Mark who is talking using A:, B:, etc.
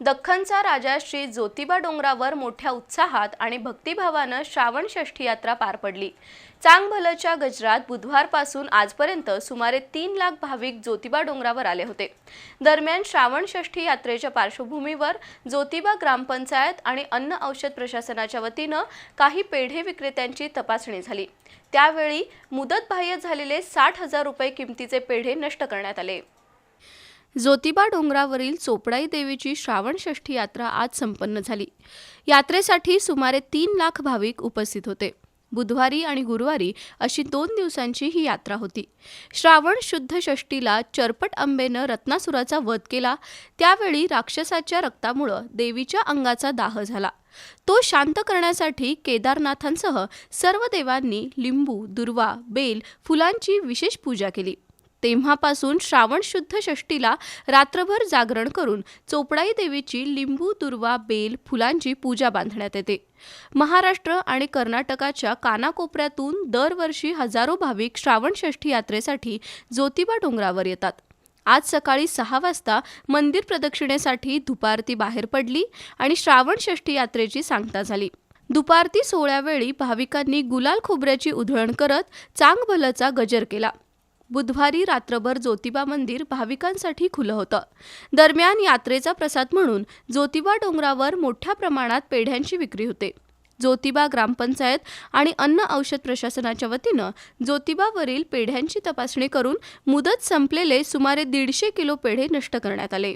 A: दख्खनचा राजा श्री ज्योतिबा डोंगरावर मोठ्या उत्साहात आणि भक्तिभावानं श्रावण षष्ठी यात्रा पार पडली. चांगभलच्या गजरात बुधवारपासून आजपर्यंत सुमारे तीन लाख भाविक ज्योतिबा डोंगरावर आले होते. दरम्यान श्रावण षष्ठी यात्रेच्या पार्श्वभूमीवर ज्योतिबा ग्रामपंचायत आणि अन्न औषध प्रशासनाच्या वतीनं काही पेढे विक्रेत्यांची तपासणी झाली. त्यावेळी मुदतबाह्य झालेले साठ हजार रुपये किमतीचे पेढे नष्ट करण्यात आले. ज्योतिबा डोंगरावरील चोपडाई देवीची श्रावण षष्ठी यात्रा आज संपन्न झाली. यात्रेसाठी सुमारे तीन लाख भाविक उपस्थित होते. बुधवारी आणि गुरुवारी अशी दोन दिवसांची ही यात्रा होती. श्रावण शुद्ध षष्टीला चरपट आंबेनं रत्नासुराचा वध केला. त्यावेळी राक्षसाच्या रक्तामुळं देवीच्या अंगाचा दाह झाला. तो शांत करण्यासाठी केदारनाथांसह सर्व देवांनी लिंबू दुर्वा बेल फुलांची विशेष पूजा केली. तेव्हापासून श्रावण शुद्ध षष्टीला रात्रभर जागरण करून चोपडाई देवीची लिंबू दुर्वा बेल फुलांची पूजा बांधण्यात येते. महाराष्ट्र आणि कर्नाटकाच्या कानाकोपऱ्यातून दरवर्षी हजारो भाविक श्रावण षष्ठी यात्रेसाठी ज्योतिबा डोंगरावर येतात. आज सकाळी सहा वाजता मंदिर प्रदक्षिणेसाठी धुपारती बाहेर पडली आणि श्रावण षष्ठी यात्रेची सांगता झाली. दुपारती सोहळ्यावेळी भाविकांनी गुलाल खोबऱ्याची उधळण करत चांगभलचा गजर केला. बुधवारी रात्रभर ज्योतिबा मंदिर भाविकांसाठी खुलं होतं. दरम्यान यात्रेचा प्रसाद म्हणून ज्योतिबा डोंगरावर मोठ्या प्रमाणात पेढ्यांची विक्री होते. ज्योतिबा ग्रामपंचायत आणि अन्न औषध प्रशासनाच्या वतीनं ज्योतिबावरील पेढ्यांची तपासणी करून मुदत संपलेले सुमारे दीडशे किलो पेढे नष्ट करण्यात आले.